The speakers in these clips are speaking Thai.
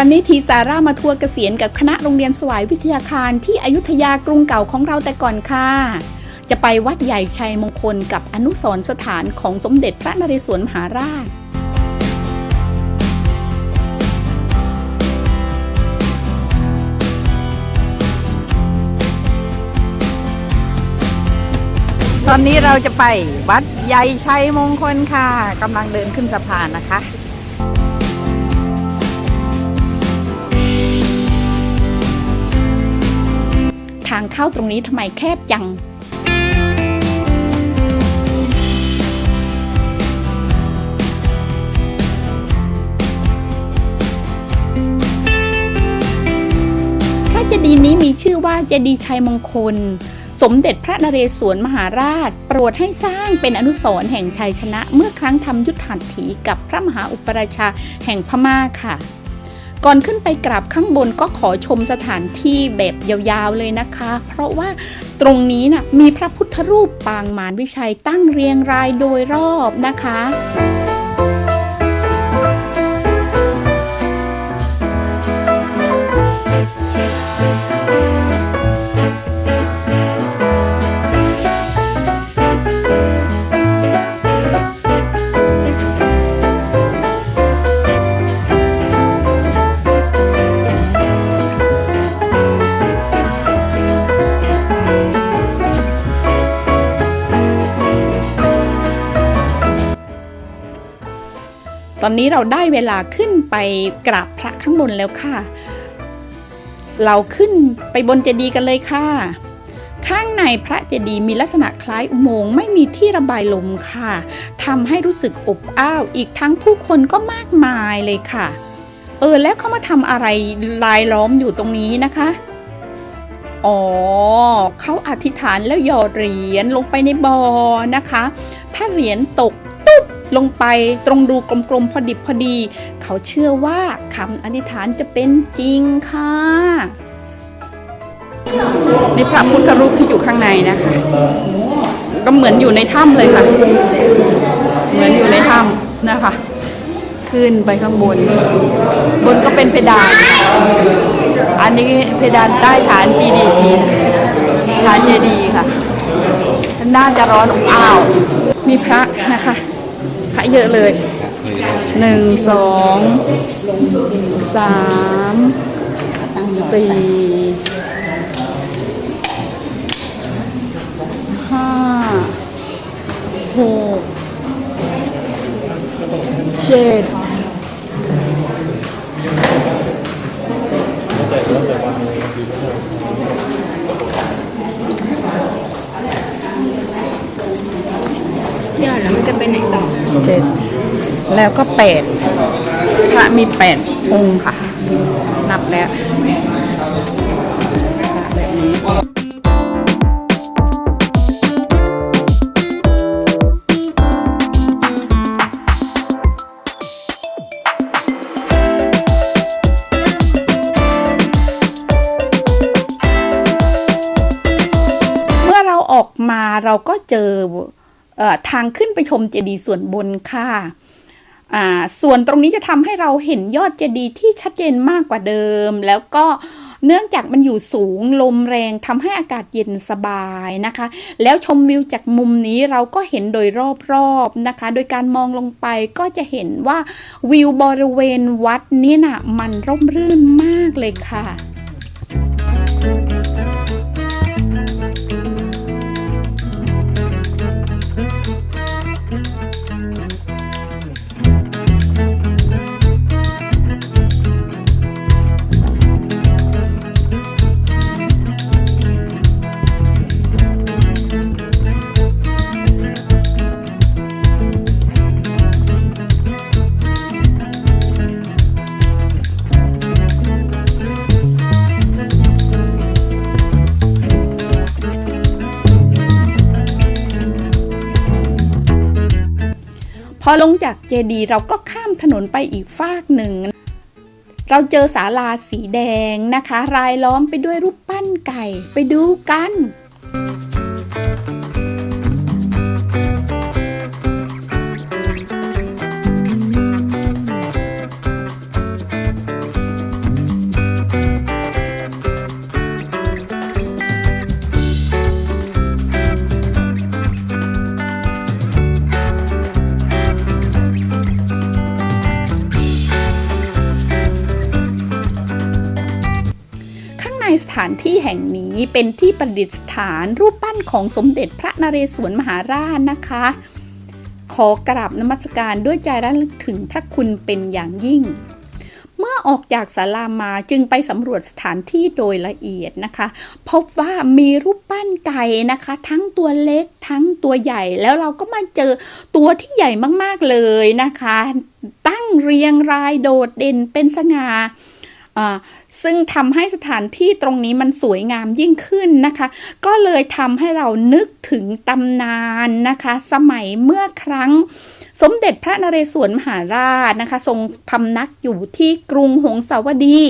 วันนี้ทีสาร่ามาทัวร์เกษียณกับคณะโรงเรียนสวายวิทยาคารที่อยุธยากรุงเก่าของเราแต่ก่อนค่ะ จะไปวัดใหญ่ชัยมงคลกับอนุสรสถานของสมเด็จพระนเรศวรมหาราช ตอนนี้เราจะไปวัดใหญ่ชัยมงคลค่ะกำลังเดินขึ้นสะพานนะคะางเข้าตรงนี้ทำไมแคบจัง พระเจดีย์นี้มีชื่อว่าเจดีย์ชัยมงคล สมเด็จพระนเรศวรมหาราช โปรดให้สร้างเป็นอนุสรณ์แห่งชัยชนะ เมื่อครั้งทำยุทธหัตถีกับพระมหาอุปราชาแห่งพม่าค่ะ ก่อนขึ้นไปกราบข้างบนก็ขอชมสถานที่แบบยาวๆเลยนะคะ เพราะว่าตรงนี้นะ่ะมีพระพุทธรูปปางมารวิชัยตั้งเรียงรายโดยรอบนะคะ อนนี้เราได้เวลาขึ้นไปกราบพระข้างบนแล้วค่ะ เราขึ้นไปบนเจดีย์กันเลยค่ะ ข้างในพระเจดีย์มีลักษณะคล้ายอุโมงค์ไม่มีที่ระบายลมค่ะทำให้รู้สึกอบอ้าวอีกทั้งผู้คนก็มากมายเลยค่ะ เออแล้วเขามาทำอะไรลายล้อมอยู่ตรงนี้นะคะอ๋อเขาอธิษฐานแล้วหยอดเหรียญลงไปในบ่อนะคะ ถ้าเหรียญตก ลงไปตรงรูกลมๆพอดิบพอดี เขาเชื่อว่าคำอธิษฐานจะเป็นจริงค่ะนี่พระพุทธรูปที่อยู่ข้างในนะคะ ก็เหมือนอยู่ในถ้ำเลยค่ะ เหมือนอยู่ในถ้ำนะคะ ขึ้นไปข้างบน บนก็เป็นเพดาน อันนี้เพดานใต้ฐาน GDP ฐานเจดีค่ะ น่าจะร้อนอบอ้าว มีพระ เยอะเลยหนึ่งสองสามสี่ห้าหกเจ็ด ยอดแล้วมันจะไปไหนต่อ เจ็ดแล้วก็แปดพระมีแปดองค์ค่ะ นับแล้วแบบนี้เมื่อเราออกมาเราก็เจอเออ ทางขึ้นไปชมเจดีย์ส่วนบนค่ะส่วนตรงนี้จะทำให้เราเห็นยอดเจดีย์ที่ชัดเจนมากกว่าเดิม แล้วก็เนื่องจากมันอยู่สูงลมแรงทำให้อากาศเย็นสบายนะคะ แล้วชมวิวจากมุมนี้เราก็เห็นโดยรอบๆนะคะ โดยการมองลงไปก็จะเห็นว่าวิวบริเวณวัดนี้น่ะมันร่มรื่นมากเลยค่ะ อลงจากเจดีเราก็ข้ามถนนไปอีกฟากหนึ่ง เราเจอศาลาสีแดงนะคะ รายล้อมไปด้วยรูปปั้นไก่ ไปดูกันพ สถานที่แห่งนี้เป็นที่ประดิษฐานรูปปั้นของสมเด็จพระนเรศวรมหาราชนะคะ ขอกราบนมัสการด้วยใจระลึกถึงพระคุณเป็นอย่างยิ่ง เมื่อออกจากศาลามาจึงไปสำรวจสถานที่โดยละเอียดนะคะ พบว่ามีรูปปั้นไก่นะคะ ทั้งตัวเล็กทั้งตัวใหญ่แล้วเราก็มาเจอตัวที่ใหญ่มากๆเลยนะคะ ตั้งเรียงรายโดดเด่นเป็นสงา่า ซึ่งทำให้สถานที่ตรงนี้มันสวยงามยิ่งขึ้นนะคะ ก็เลยทำให้เรานึกถึงตำนานนะคะ สมัยเมื่อครั้งสมเด็จพระนเรศวรมหาราชนะคะ ทรงพำนักอยู่ที่กรุงหงสาวดี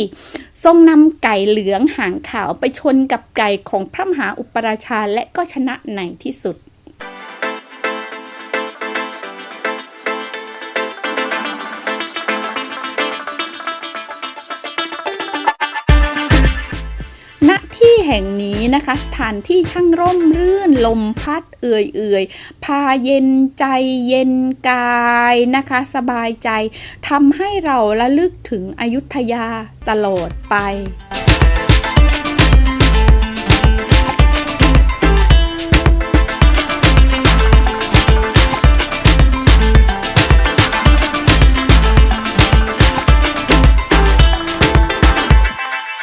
ทรงนำไก่เหลืองหางขาวไปชนกับไก่ของพระมหาอุปราชาและก็ชนะในที่สุด ห่งนี้นะคะ สถานที่ช่างร่มรื่นลมพัดเอื่อยเอื่อยๆ พาเย็นใจเย็นกายนะคะ สบายใจทำให้เราระลึกถึงอยุธยาตลอดไป